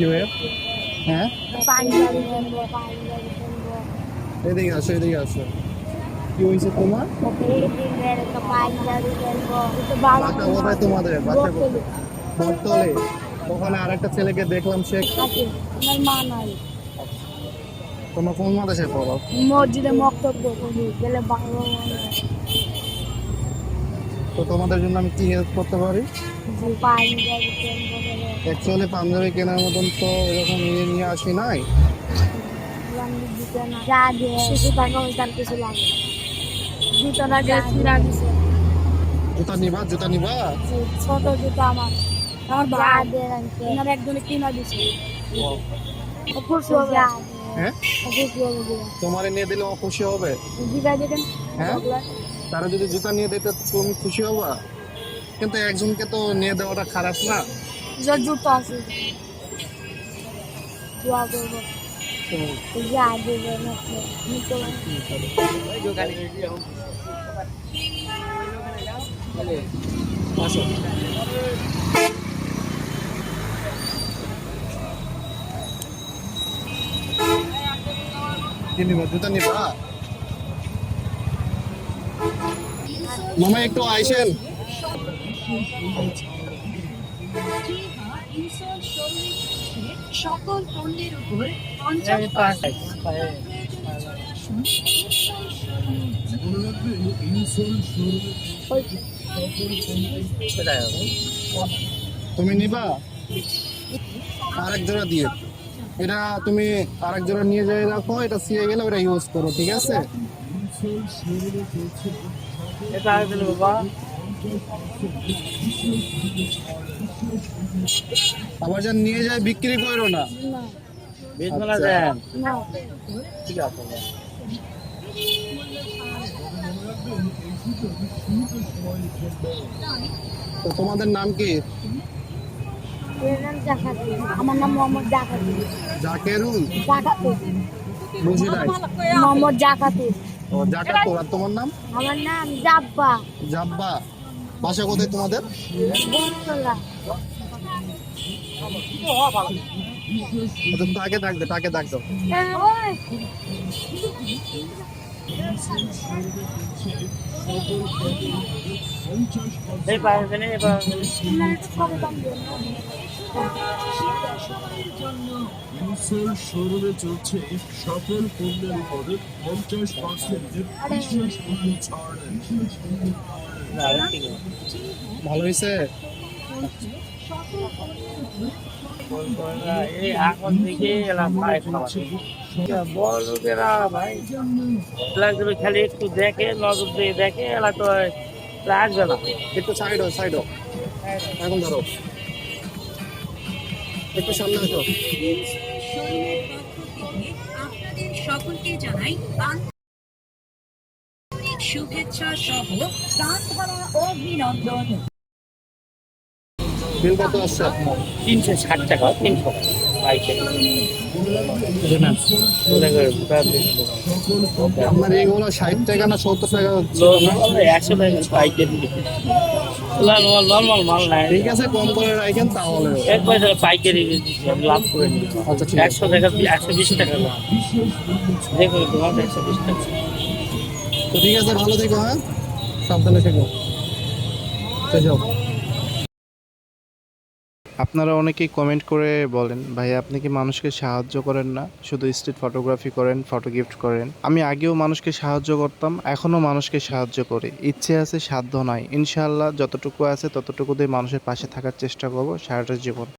ভিউয়ের হ্যাঁ? এদিকে আসো এদিকে আসো। কি হয়েছে তোমার? একটা একটু বাসা কোথায় তোমাদের? বাসা কোথায়? বটতলে। ওখানে আরেকটা ছেলেকে দেখলাম সে তোমার কোন মাদ্রাসায় পড়ো? মসজিদে মক্তব্য গেলে বাংলা তো তোমাদের জন্য আমি কি হেল্প করতে পারি? পাঞ্জাবি অ্যাকচুয়ালি পাঞ্জাবি কেনার মতন তো এরকম নিয়ে নিয়ে আসি নাই। জুতো নিবা জুতা নিবা? ছোট জুতো আমার। আমার একজনে কিনা দিছে। হ্যাঁ? তোমারে নিয়ে দিলে ও খুশি হবে? হ্যাঁ? তারা যদি জুতা নিয়ে দিতে তুমি খুশি হবা কিন্তু একজনকে তো নিয়ে দেওয়াটা খারাপ না যে জুতো আছে নাকি নিতে মামা একটু আইসেন। সকল পণ্যের উপর তুমি নিবা? আরেক জোড়া দিয়ে। এটা তুমি আরেক জোড়া নিয়ে যাই রাখো এটা সিয়ে গেলে ওটা ইউজ করো ঠিক আছে? আবার যা নিয়ে যায় বিক্রি করো না। না। আচ্ছা। না। তো তোমাদের নাম কি? আমার নাম মোহাম্মদ জাকাতি জাকেরুল? জাকাতি বুঝি নাই মোহাম্মদ জাকাতি ও জাকাতুল আর তোমার নাম? আমার নাম জাব্বা। জাব্বা। বাসা কোথায় তোমাদের? আচ্ছা, তাকে ডাক দে তাকে ডাক দাও। ওই। কবে দাম ইনসেল শোরুমে চলছে সকল পণ্যের উপর পঞ্চাশ পার্সেন্টের বিশেষ মূল্য ছাড় ভালো হয়েছে? এখন থেকে এলাম ভাই বড় লোকেরা ভাই এলাকা খালি একটু দেখে নজর দিয়ে দেখে এলা তো আসবে না একটু সাইড হও সাইড হও। এখন ধরো। একটু সামনে আসো আপনাদের সকলকে জানাই আন্তরিক শুভেচ্ছা সহ প্রাণ ভরা অভিনন্দন। বিল কত আসছে? তিনশো ষাট টাকা তিনশো। না আপনার এইগুলো ষাট টাকা না সত্তর টাকা একশো টাকা পাইকারি নর্মাল মাল নাই। ঠিক আছে কম করে রাখেন তাহলে এক পয়সা পাইকারি আমি লাভ করে নিই আচ্ছা একশো টাকা একশো বিশ টাকা লাভ। দেখুন তোমার একশো বিশ টাকা। তো ঠিক আছে ভালো থেকো হ্যাঁ? সাবধানে থেকো। যাও। আপনারা অনেকেই কমেন্ট করে বলেন, ভাই, আপনি কি মানুষকে সাহায্য করেন না? শুধু স্ট্রিট ফটোগ্রাফি করেন ফটো গিফট করেন? আমি আগেও মানুষকে সাহায্য করতাম, এখনও মানুষকে সাহায্য করি। ইচ্ছে আছে, সাধ্য নাই ইনশাআল্লাহ যতটুকু আছে, ততটুকু দিয়ে মানুষের পাশে থাকার চেষ্টা করব সারাটা জীবন।